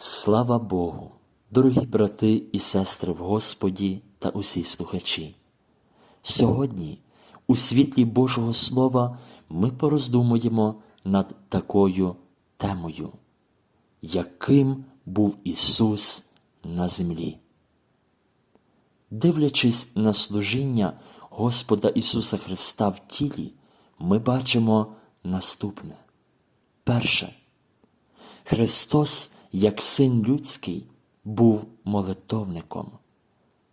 Слава Богу, дорогі брати і сестри в Господі та усі слухачі. Сьогодні, у світлі Божого Слова, ми пороздумуємо над такою темою, яким був Ісус на землі. Дивлячись на служіння Господа Ісуса Христа в тілі, ми бачимо наступне. Перше. Христос, як син людський, був молитовником.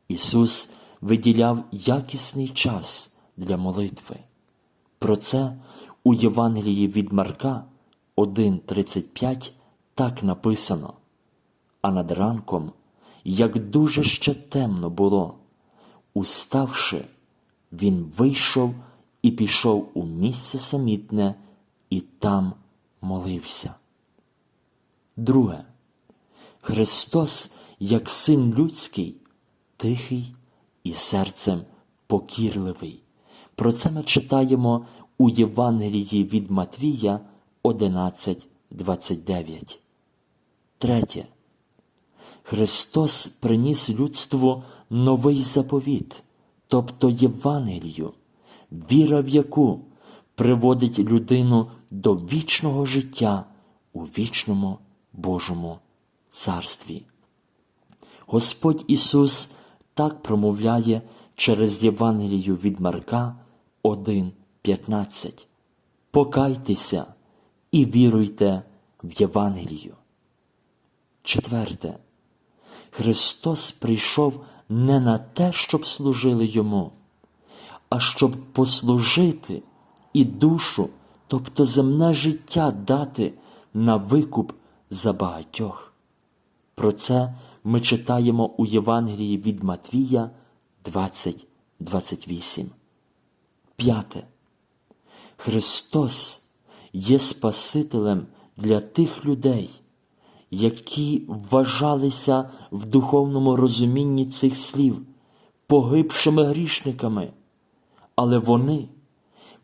Ісус виділяв якісний час для молитви. Про це у Євангелії від Марка 1.35 так написано. А над ранком, як дуже ще темно було, уставши, він вийшов і пішов у місце самітне і там молився. Друге. Христос, як син людський, тихий і серцем покірливий. Про це ми читаємо у Євангелії від Матвія 11.29. Третє. Христос приніс людству новий заповіт, тобто Євангелію, віра в яку приводить людину до вічного життя у вічному Божому Царстві. Господь Ісус так промовляє через Євангелію від Марка 1.15. Покайтеся і віруйте в Євангелію. Четверте. Христос прийшов не на те, щоб служили йому, а щоб послужити і душу, тобто земне життя дати на викуп за багатьох. Про це ми читаємо у Євангелії від Матвія 20.28. П'яте. Христос є Спасителем для тих людей, які вважалися в духовному розумінні цих слів погибшими грішниками, але вони,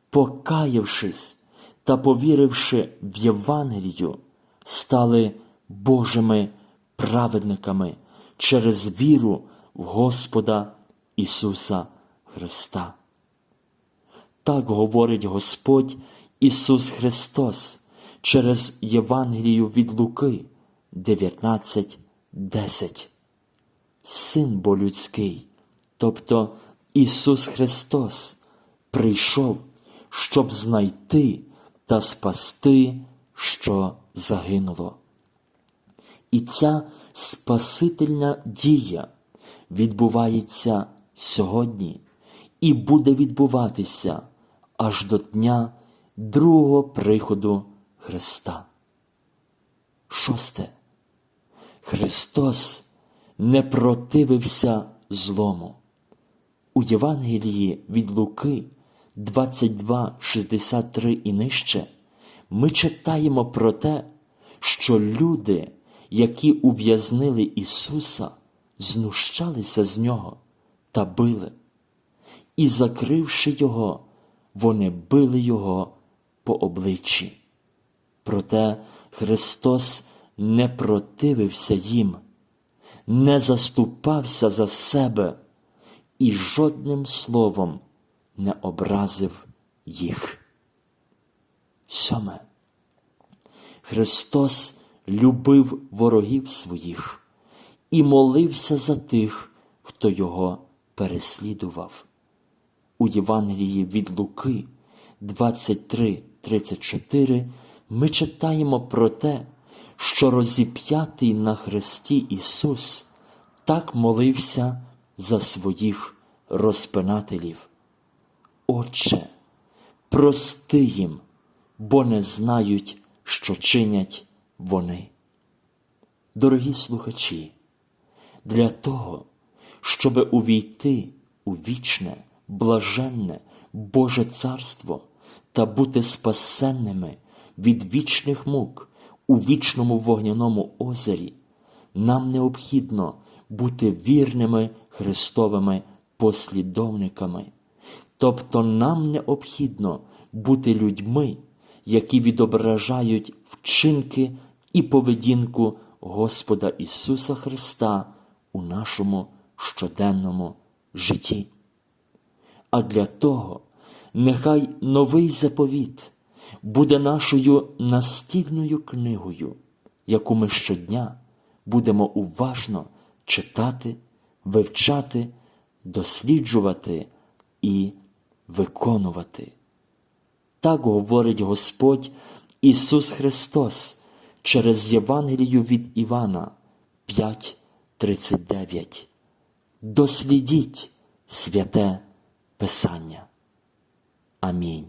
покаявшись та повіривши в Євангелію, стали Божими праведниками через віру в Господа Ісуса Христа. Так говорить Господь Ісус Христос через Євангелію від Луки 19.10. Син бо людський, тобто Ісус Христос, прийшов, щоб знайти та спасти, що загинуло. І ця спасительна дія відбувається сьогодні і буде відбуватися аж до дня другого приходу Христа. Шосте. Христос не противився злому. У Євангелії від Луки 22.63 і нижче ми читаємо про те, що люди, які ув'язнили Ісуса, знущалися з Нього та били, і, закривши Його, вони били Його по обличчі. Проте Христос не противився їм, не заступався за себе і жодним словом не образив їх. Сьоме. Христос любив ворогів своїх і молився за тих, хто його переслідував. У Євангелії від Луки 23.34 ми читаємо про те, що розіп'ятий на хресті Ісус так молився за своїх розпинателів. Отче, прости їм, бо не знають, що чинять вони. Дорогі слухачі, для того, щоб увійти у вічне, блаженне Боже Царство та бути спасенними від вічних мук у вічному вогняному озері, нам необхідно бути вірними Христовими послідовниками. Тобто нам необхідно бути людьми, які відображають вчинки і поведінку Господа Ісуса Христа у нашому щоденному житті. А для того нехай новий заповіт буде нашою настільною книгою, яку ми щодня будемо уважно читати, вивчати, досліджувати і виконувати. Так говорить Господь Ісус Христос через Євангелію від Івана 5.39. Дослідіть святе Писання. Амінь.